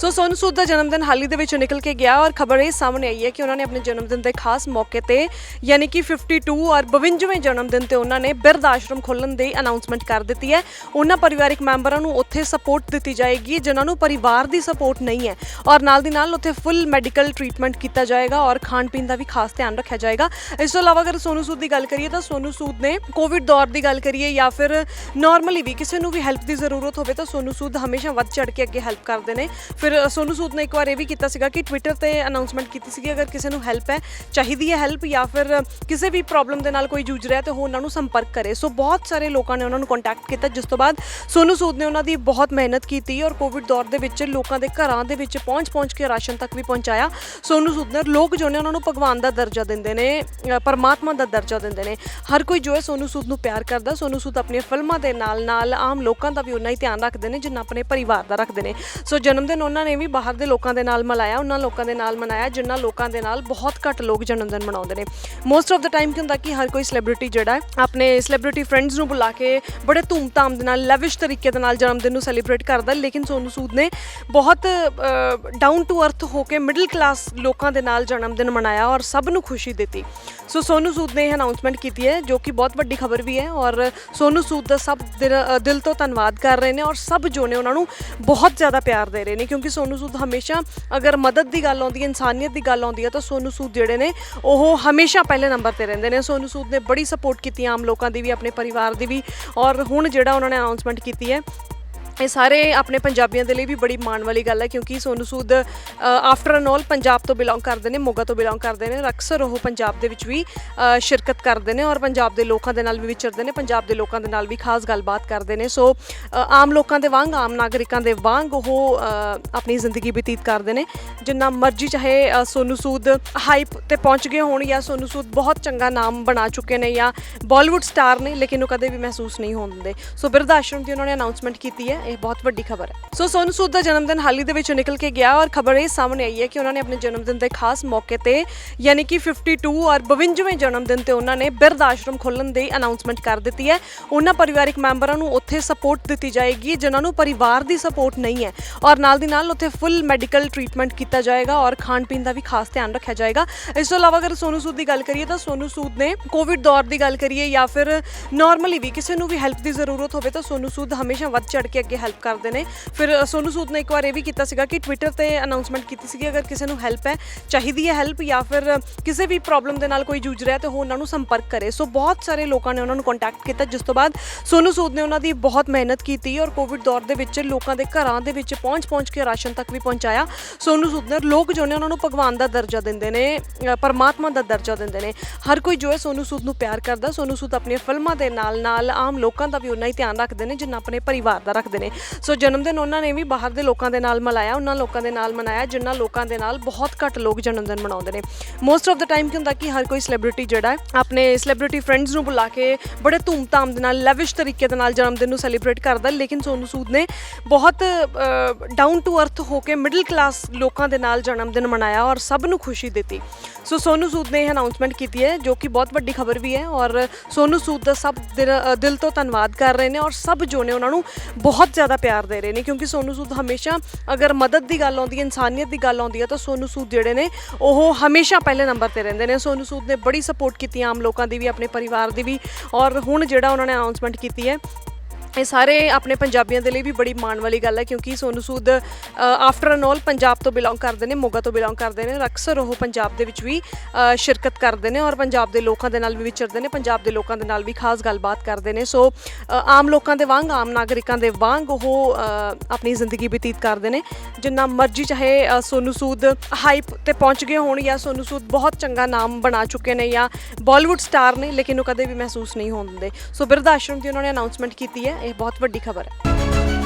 ਸੋ ਸੋਨੂ ਸੂਦ ਦਾ ਜਨਮ ਦਿਨ ਹਾਲ ਹੀ ਦੇ ਵਿੱਚ ਨਿਕਲ ਕੇ ਗਿਆ ਔਰ ਖਬਰ ਇਹ ਸਾਹਮਣੇ ਆਈ ਹੈ ਕਿ ਉਹਨਾਂ ਨੇ ਆਪਣੇ ਜਨਮ ਦਿਨ ਦੇ ਖਾਸ ਮੌਕੇ ਤੇ ਯਾਨੀ ਕਿ 52 ਔਰ 52ਵੇਂ ਜਨਮ ਦਿਨ ਤੇ ਉਹਨਾਂ ਨੇ ਬਿਰਧ ਆਸ਼ਰਮ ਖੋਲਣ ਦੀ ਅਨਾਉਂਸਮੈਂਟ ਕਰ ਦਿੱਤੀ ਹੈ। ਉਹਨਾਂ ਪਰਿਵਾਰਿਕ ਮੈਂਬਰਾਂ ਨੂੰ ਉੱਥੇ ਸਪੋਰਟ ਦਿੱਤੀ ਜਾਏਗੀ, ਜਿਨ੍ਹਾਂ ਨੂੰ ਪਰਿਵਾਰ ਦੀ ਸਪੋਰਟ ਨਹੀਂ ਹੈ ਔਰ ਨਾਲ ਦੀ ਨਾਲ ਉੱਥੇ ਫੁੱਲ ਮੈਡੀਕਲ ਟ੍ਰੀਟਮੈਂਟ ਕੀਤਾ ਜਾਏਗਾ ਔਰ ਖਾਣ ਪੀਣ ਦਾ ਵੀ ਖਾਸ ਧਿਆਨ ਰੱਖਿਆ ਜਾਏਗਾ। ਇਸ ਤੋਂ ਇਲਾਵਾ ਅਗਰ ਸੋਨੂ ਸੂਦ ਦੀ ਗੱਲ ਕਰੀਏ ਤਾਂ ਸੋਨੂ ਸੂਦ ਨੇ ਕੋਵਿਡ ਦੌਰ ਦੀ ਗੱਲ ਕਰੀਏ ਜਾਂ ਫਿਰ ਨਾਰਮਲੀ ਵੀ ਕਿਸੇ ਨੂੰ ਵੀ ਹੈਲਪ ਦੀ ਜ਼ਰੂਰਤ ਹੋਵੇ ਤਾਂ ਸੋਨੂ ਸੂਦ ਹਮੇਸ਼ਾ ਵੱਧ ਚੜ ਕੇ ਅੱਗੇ ਹੈਲਪ ਕਰਦੇ ਨੇ। ਫਿਰ ਫਿਰ ਸੋਨੂ ਸੂਦ ਨੇ ਇੱਕ ਵਾਰ ਇਹ ਵੀ ਕੀਤਾ ਸੀਗਾ ਕਿ ਟਵਿੱਟਰ ਤੇ ਅਨਾਉਂਸਮੈਂਟ ਕੀਤੀ ਸੀਗੀ, ਅਗਰ ਕਿਸੇ ਨੂੰ ਹੈਲਪ ਹੈ, ਚਾਹੀਦੀ ਹੈ ਹੈਲਪ ਜਾਂ ਫਿਰ ਕਿਸੇ ਵੀ ਪ੍ਰੋਬਲਮ ਦੇ ਨਾਲ ਕੋਈ ਜੂਝ ਰਿਹਾ ਤੇ ਉਹ ਉਹਨਾਂ ਨੂੰ ਸੰਪਰਕ ਕਰੇ। ਸੋ ਬਹੁਤ ਸਾਰੇ ਲੋਕਾਂ ਨੇ ਉਹਨਾਂ ਨੂੰ ਕੰਟੈਕਟ ਕੀਤਾ ਜਿਸ ਤੋਂ ਬਾਅਦ ਸੋਨੂ ਸੂਦ ਨੇ ਉਹਨਾਂ ਦੀ ਬਹੁਤ ਮਿਹਨਤ ਕੀਤੀ ਔਰ ਕੋਵਿਡ ਦੌਰ ਦੇ ਵਿੱਚ ਲੋਕਾਂ ਦੇ ਘਰਾਂ ਦੇ ਵਿੱਚ ਪਹੁੰਚ-ਪਹੁੰਚ ਕੇ ਰਾਸ਼ਨ ਤੱਕ ਵੀ ਪਹੁੰਚਾਇਆ। ਸੋਨੂ ਸੂਦ ਨੇ ਲੋਕ ਜੋ ਨੇ ਉਹਨਾਂ ਨੂੰ ਭਗਵਾਨ ਦਾ ਦਰਜਾ ਦਿੰਦੇ ਨੇ ਪਰਮਾਤਮਾ ਦਾ ਦਰਜਾ ਦਿੰਦੇ ਨੇ। ਹਰ ਕੋਈ ਜੋ ਹੈ ਸੋਨੂ ਸੂਦ ਨੂੰ ਪਿਆਰ ਕਰਦਾ। ਸੋਨੂ ਸੂਦ ਆਪਣੀਆਂ ਫਿਲਮਾਂ ਦੇ ਨਾਲ-ਨਾਲ ਆਮ ਲੋਕਾਂ ਦਾ ਵੀ ਉਨਾ ਹੀ ਧਿਆਨ ਰੱਖਦੇ ਨੇ ਜਿੰਨਾ ਆਪਣੇ ਪਰਿਵਾਰ ਦਾ ਰੱਖਦੇ ਨੇ। ਸੋ ਜਨਮ ਦਿਨ ਉਹਨਾਂ ਨੇ ਵੀ ਬਾਹਰ ਦੇ ਲੋਕਾਂ ਦੇ ਨਾਲ ਮਨਾਇਆ ਉਹਨਾਂ ਲੋਕਾਂ ਦੇ ਨਾਲ ਮਨਾਇਆ, ਜਿਨ੍ਹਾਂ ਲੋਕਾਂ ਦੇ ਨਾਲ ਬਹੁਤ ਘੱਟ ਲੋਕ ਜਨਮ ਦਿਨ ਮਨਾਉਂਦੇ ਨੇ। ਮੋਸਟ ਆਫ ਦਾ ਟਾਈਮ ਕੀ ਹੁੰਦਾ ਕਿ ਹਰ ਕੋਈ ਸੈਲੀਬ੍ਰਿਟੀ ਜਿਹੜਾ ਹੈ, ਆਪਣੇ ਸੈਲੀਬ੍ਰਿਟੀ ਫਰੈਂਡਸ ਨੂੰ ਬੁਲਾ ਕੇ ਬੜੇ ਧੂਮਧਾਮ ਦੇ ਨਾਲ ਲਵਿਸ਼ ਤਰੀਕੇ ਦੇ ਨਾਲ ਜਨਮ ਦਿਨ ਨੂੰ ਸੈਲੀਬ੍ਰੇਟ ਕਰਦਾ, ਲੇਕਿਨ ਸੋਨੂ ਸੂਦ ਨੇ ਬਹੁਤ ਡਾਊਨ ਟੂ ਅਰਥ ਹੋ ਕੇ ਮਿਡਲ ਕਲਾਸ ਲੋਕਾਂ ਦੇ ਨਾਲ ਜਨਮ ਦਿਨ ਮਨਾਇਆ ਔਰ ਸਭ ਨੂੰ ਖੁਸ਼ੀ ਦਿੱਤੀ। ਸੋ ਸੋਨੂ ਸੂਦ ਨੇ ਇਹ ਅਨਾਉਂਸਮੈਂਟ ਕੀਤੀ ਹੈ, ਜੋ ਕਿ ਬਹੁਤ ਵੱਡੀ ਖਬਰ ਵੀ ਹੈ ਔਰ ਸੋਨੂ ਸੂਦ ਦਾ ਸਭ ਦਿਲ ਦਿਲ ਤੋਂ ਧੰਨਵਾਦ ਕਰ ਰਹੇ ਨੇ ਔਰ ਸਭ ਜੋ ਨੇ ਉਹਨਾਂ ਨੂੰ ਬਹੁਤ ਜ਼ਿਆਦਾ ਪਿਆਰ ਦੇ ਰਹੇ ਨੇ, ਕਿਉਂਕਿ ਸੋਨੂ ਸੂਦ ਹਮੇਸ਼ਾ ਅਗਰ ਮਦਦ ਦੀ ਗੱਲ ਆਉਂਦੀ ਹੈ, ਇਨਸਾਨੀਅਤ ਦੀ ਗੱਲ ਆਉਂਦੀ ਹੈ, ਤਾਂ ਸੋਨੂ ਸੂਦ ਜਿਹੜੇ ਨੇ, ਉਹ ਹਮੇਸ਼ਾ ਪਹਿਲੇ ਨੰਬਰ ਤੇ ਰਹਿੰਦੇ ਨੇ। ਸੋਨੂ ਸੂਦ ਨੇ ਬੜੀ ਸਪੋਰਟ ਕੀਤੀ ਆਮ ਲੋਕਾਂ ਦੀ ਵੀ, ਆਪਣੇ ਪਰਿਵਾਰ ਦੀ ਵੀ ਔਰ ਹੁਣ ਜਿਹੜਾ ਉਹਨਾਂ ਨੇ ਅਨਾਉਂਸਮੈਂਟ ਕੀਤੀ ਹੈ ਇਹ ਸਾਰੇ ਆਪਣੇ ਪੰਜਾਬੀਆਂ ਦੇ ਲਈ ਵੀ ਬੜੀ ਮਾਣ ਵਾਲੀ ਗੱਲ ਹੈ ਕਿਉਂਕਿ Sonu Sood after an all Punjab ਤੋਂ ਬਿਲੋਂਗ ਕਰਦੇ ਨੇ ਮੋਗਾ ਤੋਂ ਬਿਲੋਂਗ ਕਰਦੇ ਨੇ ਔਰ ਅਕਸਰ ਉਹ ਪੰਜਾਬ ਦੇ ਵਿੱਚ ਵੀ ਸ਼ਿਰਕਤ ਕਰਦੇ ਨੇ ਔਰ ਪੰਜਾਬ ਦੇ ਲੋਕਾਂ ਦੇ ਨਾਲ ਵੀ ਵਿਚਰਦੇ ਨੇ ਪੰਜਾਬ ਦੇ ਲੋਕਾਂ ਦੇ ਨਾਲ ਵੀ ਖਾਸ ਗੱਲਬਾਤ ਕਰਦੇ ਨੇ। ਸੋ ਆਮ ਲੋਕਾਂ ਦੇ ਵਾਂਗ ਆਮ ਨਾਗਰਿਕਾਂ ਦੇ ਵਾਂਗ ਉਹ ਆਪਣੀ ਜ਼ਿੰਦਗੀ ਬਤੀਤ ਕਰਦੇ ਨੇ। ਜਿੰਨਾ ਮਰਜ਼ੀ ਚਾਹੇ ਅ, ਸੋਨੂ ਸੂਦ ਹਾਈਪ ਤੇ ਪਹੁੰਚ ਗਏ ਹੋਣ ਜਾਂ ਸੋਨੂ ਸੂਦ ਬਹੁਤ ਚੰਗਾ ਨਾਮ ਬਣਾ ਚੁੱਕੇ ਨੇ ਜਾਂ ਬਾਲੀਵੁੱਡ ਸਟਾਰ ਨੇ ਲੇਕਿਨ ਉਹ ਕਦੇ ਵੀ ਮਹਿਸੂਸ ਨਹੀਂ ਹੋਣ ਦਿੰਦੇ। ਸੋ ਬਿਰਧ ਆਸ਼ਰਮ ਦੀ ਉਹਨਾਂ ਨੇ ਅਨਾਉਂਸਮੈਂਟ ਕੀਤੀ ਹੈ ਇਹ ਬਹੁਤ ਵੱਡੀ ਖਬਰ ਹੈ। ਸੋ ਸੋਨੂ ਸੂਦ ਦਾ ਜਨਮ ਦਿਨ ਹਾਲ ਹੀ ਦੇ ਵਿੱਚ ਨਿਕਲ ਕੇ ਗਿਆ ਔਰ ਖਬਰ ਇਹ ਸਾਹਮਣੇ ਆਈ ਹੈ ਕਿ ਉਹਨਾਂ ਨੇ ਆਪਣੇ ਜਨਮ ਦਿਨ ਦੇ ਖਾਸ ਮੌਕੇ ਤੇ ਯਾਨੀ ਕਿ 52 ਔਰ 52ਵੇਂ ਜਨਮ ਦਿਨ ਤੇ ਉਹਨਾਂ ਨੇ ਬਿਰਧ ਆਸ਼ਰਮ ਖੋਲਣ ਦੀ ਅਨਾਉਂਸਮੈਂਟ ਕਰ ਦਿੱਤੀ ਹੈ। ਉਹਨਾਂ ਪਰਿਵਾਰਿਕ ਮੈਂਬਰਾਂ ਨੂੰ ਉੱਥੇ ਸਪੋਰਟ ਦਿੱਤੀ ਜਾਏਗੀ, ਜਿਨ੍ਹਾਂ ਨੂੰ ਪਰਿਵਾਰ ਦੀ ਸਪੋਰਟ ਨਹੀਂ ਹੈ। ਔਰ ਨਾਲ ਦੀ ਨਾਲ ਉੱਥੇ ਫੁੱਲ ਮੈਡੀਕਲ ਟ੍ਰੀਟਮੈਂਟ ਕੀਤਾ ਜਾਏਗਾ ਔਰ ਖਾਣ ਪੀਣ ਦਾ ਵੀ ਖਾਸ ਧਿਆਨ ਰੱਖਿਆ ਜਾਏਗਾ। ਇਸ ਤੋਂ ਇਲਾਵਾ ਅਗਰ ਸੋਨੂ ਸੂਦ ਦੀ ਗੱਲ ਕਰੀਏ ਤਾਂ ਸੋਨੂ ਸੂਦ ਨੇ ਕੋਵਿਡ ਦੌਰ ਦੀ ਗੱਲ ਕਰੀਏ ਜਾਂ ਫਿਰ ਨਾਰਮਲੀ ਵੀ ਕਿਸੇ ਨੂੰ ਵੀ ਹੈਲਪ ਦੀ ਜ਼ਰੂਰਤ ਹੋਵੇ ਤਾਂ ਸੋਨੂ ਸੂਦ ਹਮੇਸ਼ਾ ਵੱਧ ਚੜ ਕੇ ਅੱਗੇ ਹੈਲਪ ਕਰਦੇ ਨੇ। ਫਿਰ ਅ, ਸੋਨੂ ਸੂਦ ਨੇ ਇੱਕ ਵਾਰ ਇਹ ਵੀ ਕੀਤਾ ਸੀਗਾ ਕਿ ਟਵਿੱਟਰ ਤੇ ਅਨਾਉਂਸਮੈਂਟ ਕੀਤੀ ਸੀਗੀ ਅਗਰ ਕਿਸੇ ਨੂੰ ਹੈਲਪ ਹੈ ਚਾਹੀਦੀ ਹੈ ਹੈਲਪ ਜਾਂ ਫਿਰ ਕਿਸੇ ਵੀ ਪ੍ਰੋਬਲਮ ਦੇ ਨਾਲ ਕੋਈ ਜੂਝ ਰਿਹਾ ਤੇ ਉਹ ਉਹਨਾਂ ਨੂੰ ਸੰਪਰਕ ਕਰੇ। ਸੋ ਬਹੁਤ ਸਾਰੇ ਲੋਕਾਂ ਨੇ ਉਹਨਾਂ ਨੂੰ ਕੰਟੈਕਟ ਕੀਤਾ। ਜਿਸ ਤੋਂ ਬਾਅਦ ਸੋਨੂ ਸੂਦ ਨੇ ਉਹਨਾਂ ਦੀ ਬਹੁਤ ਮਿਹਨਤ ਕੀਤੀ ਔਰ ਕੋਵਿਡ ਦੌਰ ਦੇ ਵਿੱਚ ਲੋਕਾਂ ਦੇ ਘਰਾਂ ਦੇ ਵਿੱਚ ਪਹੁੰਚ-ਪਹੁੰਚ ਕੇ ਰਾਸ਼ਨ ਤੱਕ ਵੀ ਪਹੁੰਚਾਇਆ। ਸੋਨੂ ਸੂਦ ਨੇ ਲੋਕ ਜੋ ਨੇ ਉਹਨਾਂ ਨੂੰ ਭਗਵਾਨ ਦਾ ਦਰਜਾ ਦਿੰਦੇ ਨੇ ਪਰਮਾਤਮਾ ਦਾ ਦਰਜਾ ਦਿੰਦੇ ਨੇ। ਹਰ ਕੋਈ ਜੋ ਹੈ ਸੋਨੂ ਸੂਦ ਨੂੰ ਪਿਆਰ ਕਰਦਾ। ਸੋਨੂ ਸੂਦ ਆਪਣੀਆਂ ਫਿਲਮਾਂ ਦੇ ਨਾਲ-ਨਾਲ ਆਮ ਲੋਕਾਂ ਦਾ ਵੀ ਉਨਾ ਹੀ ਧਿਆਨ ਰੱਖਦੇ ਨੇ ਜਿੰਨਾ ਆਪਣੇ ਪਰਿਵਾਰ ਦਾ ਰੱਖਦੇ ਨੇ। ਸੋ ਜਨਮ ਦਿਨ ਉਹਨਾਂ ਨੇ ਵੀ ਬਾਹਰ ਦੇ ਲੋਕਾਂ ਦੇ ਨਾਲ ਮਨਾਇਆ, ਉਹਨਾਂ ਲੋਕਾਂ ਦੇ ਨਾਲ ਮਨਾਇਆ, ਜਿਨ੍ਹਾਂ ਲੋਕਾਂ ਦੇ ਨਾਲ ਬਹੁਤ ਘੱਟ ਲੋਕ ਜਨਮ ਦਿਨ ਮਨਾਉਂਦੇ ਨੇ। ਮੋਸਟ ਆਫ ਦਾ ਟਾਈਮ ਕੀ ਹੁੰਦਾ ਕਿ ਹਰ ਕੋਈ ਸੈਲੀਬ੍ਰਿਟੀ ਜਿਹੜਾ ਹੈ, ਆਪਣੇ ਸੈਲੀਬ੍ਰਿਟੀ ਫਰੈਂਡਸ ਨੂੰ ਬੁਲਾ ਕੇ ਬੜੇ ਧੂਮਧਾਮ ਦੇ ਨਾਲ ਲੈਵਿਸ਼ ਤਰੀਕੇ ਦੇ ਨਾਲ ਜਨਮ ਦਿਨ ਨੂੰ ਸੈਲੀਬ੍ਰੇਟ ਕਰਦਾ ਲੇਕਿਨ ਸੋਨੂ ਸੂਦ ਨੇ ਬਹੁਤ ਡਾਊਨ ਟੂ ਅਰਥ ਹੋ ਕੇ ਮਿਡਲ ਕਲਾਸ ਲੋਕਾਂ ਦੇ ਨਾਲ ਜਨਮ ਦਿਨ ਮਨਾਇਆ ਔਰ ਸਭ ਨੂੰ ਖੁਸ਼ੀ ਦਿੱਤੀ। ਸੋ ਸੋਨੂ ਸੂਦ ਨੇ ਇਹ ਅਨਾਉਂਸਮੈਂਟ ਕੀਤੀ ਹੈ, ਜੋ ਕਿ ਬਹੁਤ ਵੱਡੀ ਖਬਰ ਵੀ ਹੈ ਔਰ ਸੋਨੂ ਸੂਦ ਦਾ ਸਭ ਦਿਲ ਦਿਲ ਤੋਂ ਧੰਨਵਾਦ ਕਰ ਰਹੇ ਨੇ ਔਰ ਸਭ ਜੋ ਨੇ ਉਹਨਾਂ ਨੂੰ ਬਹੁਤ ਜ਼ਿਆਦਾ ਪਿਆਰ ਦੇ ਰਹੇ ਨੇ ਕਿਉਂਕਿ ਸੋਨੂ ਸੂਦ ਹਮੇਸ਼ਾ ਅਗਰ ਮਦਦ ਦੀ ਗੱਲ ਆਉਂਦੀ ਹੈ, ਇਨਸਾਨੀਅਤ ਦੀ ਗੱਲ ਆਉਂਦੀ ਹੈ, ਤਾਂ ਸੋਨੂ ਸੂਦ ਜਿਹੜੇ ਨੇ ਉਹ ਹਮੇਸ਼ਾ ਪਹਿਲੇ ਨੰਬਰ ਤੇ ਰਹਿੰਦੇ ਨੇ। ਸੋਨੂ ਸੂਦ ਨੇ ਬੜੀ ਸਪੋਰਟ ਕੀਤੀ ਆਮ ਲੋਕਾਂ ਦੀ ਵੀ, ਆਪਣੇ ਪਰਿਵਾਰ ਦੀ ਵੀ ਔਰ ਹੁਣ ਜਿਹੜਾ ਉਹਨਾਂ ਨੇ ਅਨਾਉਂਸਮੈਂਟ ਕੀਤੀ ਹੈ ਇਹ ਸਾਰੇ ਆਪਣੇ ਪੰਜਾਬੀਆਂ ਦੇ ਲਈ ਵੀ ਬੜੀ ਮਾਣ ਵਾਲੀ ਗੱਲ ਹੈ ਕਿਉਂਕਿ Sonu Sood after an all Punjab ਤੋਂ ਬਿਲੋਂਗ ਕਰਦੇ ਨੇ ਮੋਗਾ ਤੋਂ ਬਿਲੋਂਗ ਕਰਦੇ ਨੇ ਔਰ ਅਕਸਰ ਉਹ ਪੰਜਾਬ ਦੇ ਵਿੱਚ ਵੀ ਸ਼ਿਰਕਤ ਕਰਦੇ ਨੇ ਔਰ ਪੰਜਾਬ ਦੇ ਲੋਕਾਂ ਦੇ ਨਾਲ ਵੀ ਵਿਚਰਦੇ ਨੇ ਪੰਜਾਬ ਦੇ ਲੋਕਾਂ ਦੇ ਨਾਲ ਵੀ ਖਾਸ ਗੱਲਬਾਤ ਕਰਦੇ ਨੇ। ਸੋ ਆਮ ਲੋਕਾਂ ਦੇ ਵਾਂਗ ਆਮ ਨਾਗਰਿਕਾਂ ਦੇ ਵਾਂਗ ਉਹ ਆਪਣੀ ਜ਼ਿੰਦਗੀ ਬਤੀਤ ਕਰਦੇ ਨੇ। ਜਿੰਨਾ ਮਰਜ਼ੀ ਚਾਹੇ ਅ, ਸੋਨੂ ਸੂਦ ਹਾਈਪ ਤੇ ਪਹੁੰਚ ਗਏ ਹੋਣ ਜਾਂ ਸੋਨੂ ਸੂਦ ਬਹੁਤ ਚੰਗਾ ਨਾਮ ਬਣਾ ਚੁੱਕੇ ਨੇ ਜਾਂ ਬਾਲੀਵੁੱਡ ਸਟਾਰ ਨੇ ਲੇਕਿਨ ਉਹ ਕਦੇ ਵੀ ਮਹਿਸੂਸ ਨਹੀਂ ਹੋਣ ਦਿੰਦੇ। ਸੋ ਬਿਰਧ ਆਸ਼ਰਮ ਦੀ ਉਹਨਾਂ ਨੇ ਅਨਾਉਂਸਮੈਂਟ ਕੀਤੀ ਹੈ। ਇਹ ਬਹੁਤ ਵੱਡੀ ਖਬਰ ਹੈ।